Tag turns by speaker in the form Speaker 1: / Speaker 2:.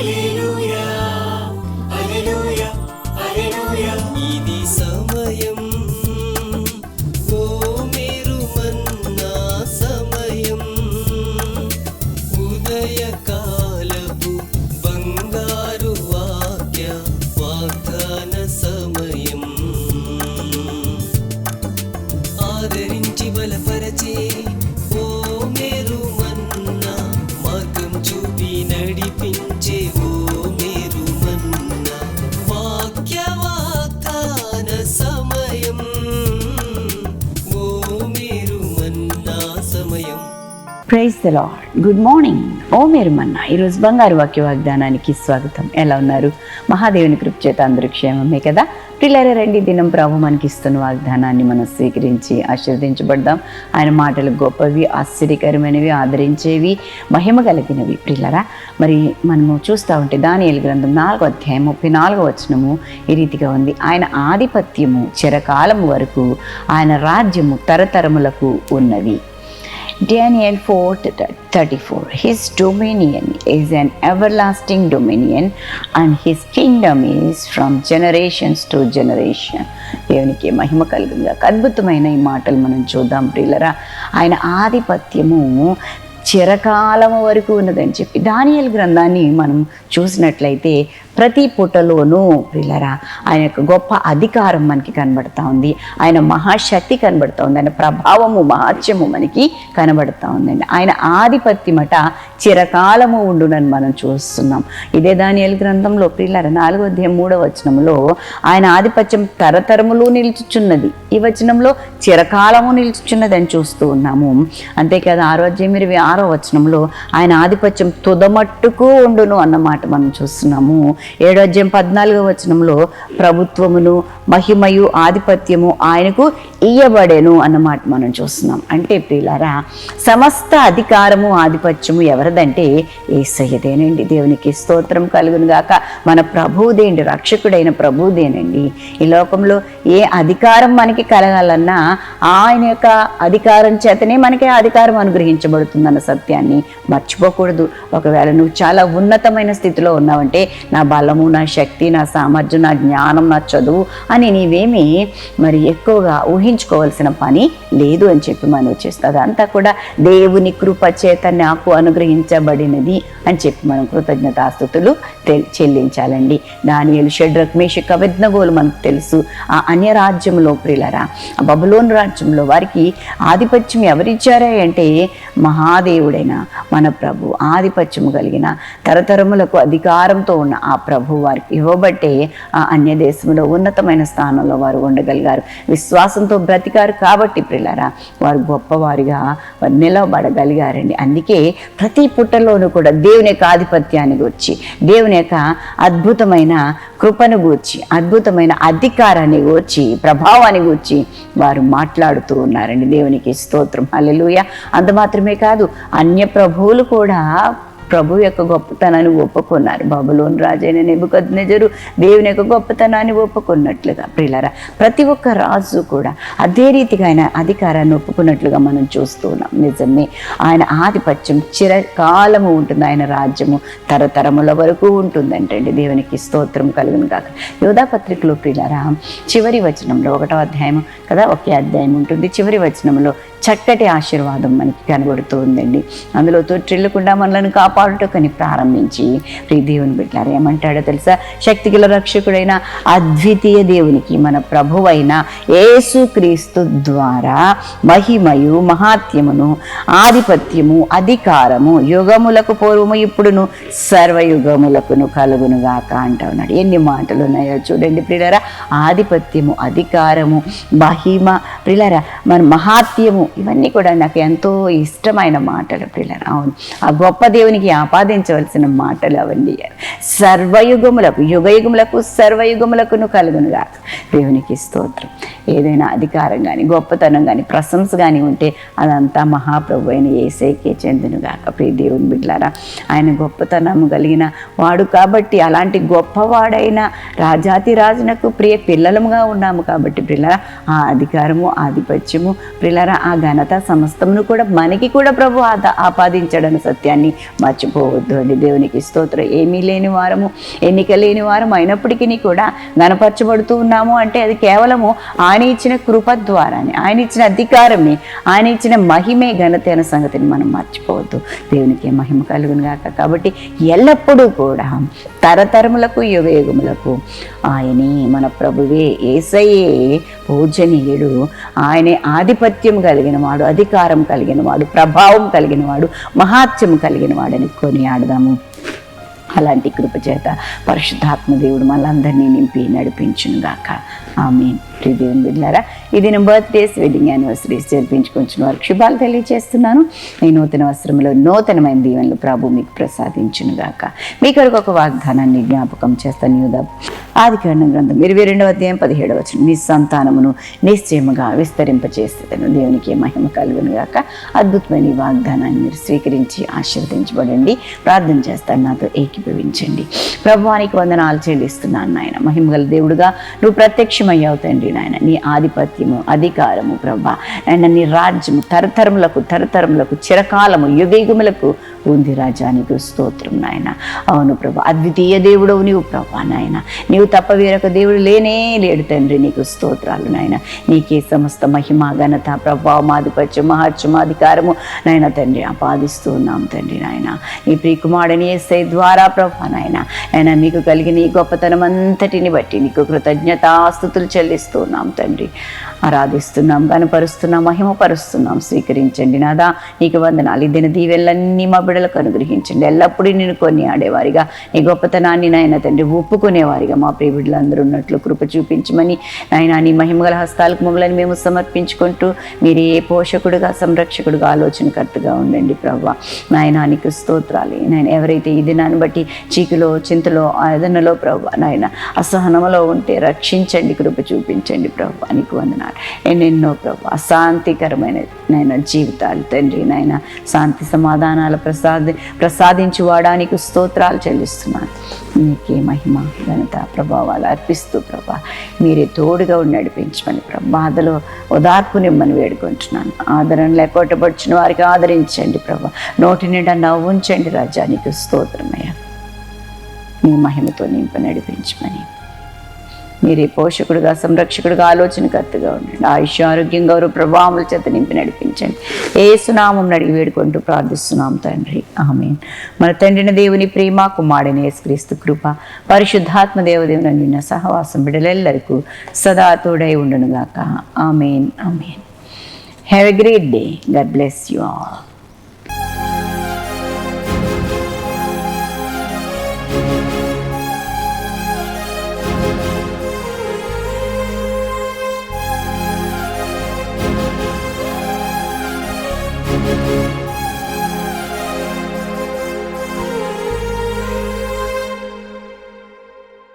Speaker 1: ఇది
Speaker 2: praise the lord good morning ఓ మీరు మన్న. ఈరోజు బంగారు వాక్య వాగ్దానానికి స్వాగతం. ఎలా ఉన్నారు? మహాదేవుని కృప చేత అందరూ క్షేమమే కదా? పిల్లల రండి. దినం ప్రభు మనకి ఇస్తున్న వాగ్దానాన్ని మనం స్వీకరించి ఆశీర్వదించబడదాం. ఆయన మాటలు గొప్పవి ఆశ్చర్యకరమైనవి ఆదరించేవి మహిమ కలిగినవి. పిల్లరా మరి మనము చూస్తూ ఉంటే దానియేలు గ్రంథం నాలుగో అధ్యాయం ముప్పై నాలుగో వచనము ఈ రీతిగా ఉంది. ఆయన ఆధిపత్యము చిరకాలము వరకు ఆయన రాజ్యము తరతరములకు ఉన్నది Daniel 4:34 His dominion is an everlasting dominion and his kingdom is from generations to generation. దేవునికి మహిమ కలుగుగా అద్భుతమైన ఈ మాటలు మనం చూద్దాం ప్రియులరా. ఆయన ఆధిపత్యము చిరకాలము వరకు ఉన్నదని చెప్పి దానియల్ గ్రంథాన్ని మనం చూసినట్లయితే ప్రతి పుటలోనూ ప్రిలరా ఆయన యొక్క గొప్ప అధికారం మనకి కనబడతా ఉంది. ఆయన మహాశక్తి కనబడతా ఉంది. ఆయన ప్రభావము మహాత్యము మనకి కనబడతా ఉందండి. ఆయన ఆధిపత్యమట చిరకాలము ఉండునని మనం చూస్తున్నాం. ఇదే దానియల్ గ్రంథంలో ప్రిల్లర నాలుగో అధ్యాయం మూడో వచనంలో ఆయన ఆధిపత్యం తరతరములు నిలుచుచున్నది. ఈ వచనంలో చిరకాలము నిలుచుచున్నది అని చూస్తూ ఉన్నాము. అంతేకాదు ఆరో అధ్యాయం ఇరవై ఆరో వచనంలో ఆయన ఆధిపత్యం తుదమట్టుకు ఉండును అన్నమాట మనం చూస్తున్నాము. ఏడో అధ్యాయం పద్నాలుగో వచనంలో ప్రభుత్వమును మహిమయు ఆధిపత్యము ఆయనకు ఇయ్యబడేను అన్నమాట మనం చూస్తున్నాం. అంటే ప్రియులారా సమస్త అధికారము ఆధిపత్యము ఎవరిదంటే ఏసయ్యదేనండి. దేవునికి స్తోత్రం కలుగును గాక. మన ప్రభుదేండి రక్షకుడైన ప్రభువుదేనండి. ఈ లోకంలో ఏ అధికారం మనకి కలగాలన్నా ఆయన యొక్క అధికారం చేతనే మనకి అధికారం అనుగ్రహించబడుతుందన్న సత్యాన్ని మర్చిపోకూడదు. ఒకవేళ నువ్వు చాలా ఉన్నతమైన స్థితిలో ఉన్నావంటే నా బలము నా శక్తి నా సామర్థ్యం నా జ్ఞానం నా చదువు అని నీవేమీ మరి ఎక్కువగా ఊహించుకోవాల్సిన పని లేదు అని చెప్పి మనం చేస్తుంది. అంతా కూడా దేవుని కృప చేత నాకు అనుగ్రహించబడినది అని చెప్పి మనం కృతజ్ఞతాస్థుతులు చెల్లించాలండి. దాని షడ్రక్ మేషిక విజ్ఞగోలు మనకు తెలుసు. ఆ అన్య రాజ్యంలో ప్రిలరా ఆ బబులోన్ రాజ్యంలో వారికి ఆధిపత్యం ఎవరిచ్చారా అంటే మహాదేవుడైన మన ప్రభు ఆధిపత్యము కలిగిన తరతరములకు అధికారంతో ఉన్న ఆ ప్రభు వారికి ఇవ్వబట్టే ఆ అన్య దేశంలో ఉన్నతమైన స్థానంలో వారు ఉండగలిగారు. విశ్వాసంతో బ్రతికారు కాబట్టి పిల్లరా వారు గొప్పవారిగా వారు నిలవబడగలిగారండి అందుకే ప్రతి పుట్టలోనూ కూడా దేవుని యొక్క ఆధిపత్యాన్ని గూర్చి దేవుని యొక్క అద్భుతమైన కృపను గూర్చి అద్భుతమైన అధికారాన్ని గూర్చి ప్రభావాన్ని గూర్చి వారు మాట్లాడుతూ ఉన్నారండి. దేవునికి స్తోత్రం. అల్లెలుయ అంత మాత్రమే కాదు అన్య ప్రభువులు కూడా ప్రభు యొక్క గొప్పతనాన్ని ఒప్పుకున్నారు. బబులోని రాజైన నెబుకద్నెజరు దేవుని యొక్క గొప్పతనాన్ని ఒప్పుకున్నట్లుగా ప్రిలరా ప్రతి ఒక్క రాజు కూడా అదే రీతిగా ఆయన అధికారాన్ని ఒప్పుకున్నట్లుగా మనం చూస్తున్నాం నిజమే ఆయన ఆధిపత్యం చిరకాలము ఉంటుంది. ఆయన రాజ్యము తరతరముల వరకు ఉంటుందంటండి. దేవునికి స్తోత్రం కలుగును కాక యోధాపత్రికలో ప్రిలరా చివరి వచనంలో ఒకటో అధ్యాయం కదా ఒకే అధ్యాయం ఉంటుంది. చివరి వచనంలో చక్కటి ఆశీర్వాదం మనకి కనబడుతూ ఉందండి. అందులో తొట్టిల్లకుండా మనల్ని కాపాడుటకని ప్రారంభించి ప్రియ దేవుని బిడ్డారు ఏమంటాడో తెలుసా? శక్తిగల రక్షకుడైన అద్వితీయ దేవునికి మన ప్రభువైన యేసుక్రీస్తు ద్వారా మహిమయు మహాత్యమును ఆధిపత్యము అధికారము యుగములకు పూర్వము ఇప్పుడును సర్వయుగములకును కలుగునుగాక అంటా ఉన్నాడు. ఎన్ని మాటలు ఉన్నాయో చూడండి ప్రియులరా. ఆధిపత్యము అధికారము మహిమ ప్రియులరా మన మహాత్యము ఇవన్నీ కూడా నాకు ఎంతో ఇష్టమైన మాటలు ప్రియులరా. అవును. ఆ గొప్ప దేవునికి ఆపాదించవలసిన మాటలు అవన్నీ. సర్వయుగములకు యుగయుగములకు సర్వయుగములకును కలుగునుగా దేవునికి స్తోత్రం. ఏదైనా అధికారం కానీ గొప్పతనం కానీ ప్రశంస కానీ ఉంటే అదంతా మహాప్రభు అయిన ఏసైకే చెందునుగాక. ప్రియ దేవుని బిడ్డారా ఆయన గొప్పతనము కలిగిన వాడు కాబట్టి అలాంటి గొప్పవాడైన రాజాతి రాజునకు ప్రియ పిల్లలముగా ఉన్నాము కాబట్టి పిల్లరా ఆ అధికారము ఆధిపత్యము పిల్లరా ఆ ఘనత సమస్తమును కూడా మనకి కూడా ప్రభు ఆద ఆపాదించడని సత్యాన్ని మర్చి మర్చిపోవద్దు అండి. దేవునికి స్తోత్రం. ఏమీ లేని వారము ఎన్నిక లేని వారము అయినప్పటికీ కూడా గనపరచబడుతూ ఉన్నాము. అంటే అది కేవలము ఆయన ఇచ్చిన కృప ద్వారానే ఆయన ఇచ్చిన అధికారమే ఆయన ఇచ్చిన మహిమే ఘనత అనే సంగతిని మనం మర్చిపోవద్దు. దేవునికి మహిమ కలుగును గాక. కాబట్టి ఎల్లప్పుడూ కూడా తరతరములకు యువేగములకు ఆయనే మన ప్రభువే. ఏసయ్యే పూజనీయుడు. ఆయనే ఆధిపత్యం కలిగిన వాడు అధికారం కలిగిన వాడు ప్రభావం కలిగిన వాడు మహాత్యం కలిగిన వాడని కొనియాడదాము అలాంటి కృపచేత పరిశుద్ధాత్మ దేవుడు మనందరినీ నింపి నడిపించునుగాక. గాక ఆమె దేవుని బిడ్డారా ఇది నా బర్త్డేస్ వెడ్డింగ్ యానివర్సరీస్ జరిపించుకుంటున్న వారికి శుభాలు తెలియజేస్తున్నాను ఈ నూతన వస్త్రంలో నూతనమైన దీవెనలు ప్రభు మీకు ప్రసాదించును గాక. మీ కొరకు ఒక వాగ్దానాన్ని జ్ఞాపకం చేస్తాను. యూదా ఆది గ్రంథం ఇరవై రెండవ అధ్యాయం పదిహేడవ వచ్చిన నీ సంతానమును నిశ్చయముగా విస్తరింపచేస్తాను దేవునికి మహిమ కలుగును గాక. అద్భుతమైన ఈ వాగ్దానాన్ని మీరు స్వీకరించి ఆశీర్వదించబడండి. ప్రార్థన చేస్తాను. నాతో ఏకీభవించండి. ప్రభువానికి వందనాలు చెల్లిస్తున్నాను నాయన. మహిమగల దేవుడుగా నువ్వు ప్రత్యక్ష సాక్ష్యమయ్యావు తండ్రి నాయన. నీ ఆధిపత్యము అధికారము ప్రభా. నాయన నీ రాజ్యము తరతరములకు తరతరములకు చిరకాలము యుగయుగములకు ఉంది రాజానికి స్తోత్రం నాయన. అవును ప్రభా అద్వితీయ దేవుడవు నీవు ప్రభా నాయన. నీవు తప్ప వేరొక దేవుడు లేనే లేడు తండ్రి నీకు స్తోత్రాలు నాయన. నీకే సమస్త మహిమ ఘనత ప్రభావం ఆధిపత్యం మహత్యం అధికారము నాయన తండ్రి ఆపాదిస్తూ ఉన్నాం తండ్రి నాయన. నీ ప్రియకుమారుడిని ఎస్ఐ ద్వారా ప్రభా నాయన. ఆయన మీకు కలిగిన ఈ గొప్పతనం అంతటిని బట్టి నీకు కృతజ్ఞతాస్తుతులు చెల్లిస్తూ ఉన్నాం తండ్రి. ఆరాధిస్తున్నాం కనపరుస్తున్నాం మహిమపరుస్తున్నాం. స్వీకరించండి నాదా నీకు వందనాలు. ఈ దిన మా బిడ్డలకు అనుగ్రహించండి. ఎల్లప్పుడూ నేను కొని ఆడేవారిగా నీ గొప్పతనాన్ని నాయన తండ్రి ఒప్పుకునేవారిగా మా ప్రియ బిడ్డలందరూ ఉన్నట్లు కృప చూపించమని నాయన నీ మహిమగల హస్తాలకు మమ్మల్ని మేము సమర్పించుకుంటూ మీరు ఏ పోషకుడుగా సంరక్షకుడుగా ఆలోచనకర్తగా ఉండండి ప్రభా నాయన నీకు స్తోత్రాలు. నాయన ఎవరైతే ఈ దినాన్ని బట్టి చీకులో చింతలో ఆదనలో ప్రభా నాయన అసహనములో ఉంటే రక్షించండి కృప చూపించండి ప్రభా నీకు వందనాలు. ఎన్నెన్నో ప్రభా అశాంతికరమైన నాయన జీవితాలు తండ్రి నాయన శాంతి సమాధానాల ప్రసాద ప్రసాదించి వాడానికి స్తోత్రాలు చెల్లిస్తున్నాను. నీకే మహిమ ఘనత ప్రభావాలు అర్పిస్తూ ప్రభా మీరే తోడుగా ఉండి నడిపించమని ప్రభా బాధలో ఓదార్పు నిమ్మని వేడుకుంటున్నాను. ఆదరణ లేకొట్టబడిచిన వారికి ఆదరించండి ప్రభా. నోటి నిండా నవ్వుంచండి రాజానికి స్తోత్రమయ్యా. మీ మహిమతో నింప నడిపించమని మీరే పోషకుడుగా సంరక్షకుడుగా ఆలోచనకర్తగా ఉండండి. ఆయుష్ ఆరోగ్యం గౌరవ ప్రభావముల చేత నింపి నడిపించండి. ఏ సునామం అడిగి వేడుకుంటూ ప్రార్థిస్తున్నాం తండ్రి. ఆమె మన తండ్రిన దేవుని ప్రేమ కుమారుని యేసుక్రీస్తు కృప పరిశుద్ధాత్మ దేవదేవుని నిన్న సహవాసం బిడలెల్లరికూ సదా తోడై ఉండునుగాక. Amen. Amen. Have a great day God bless you all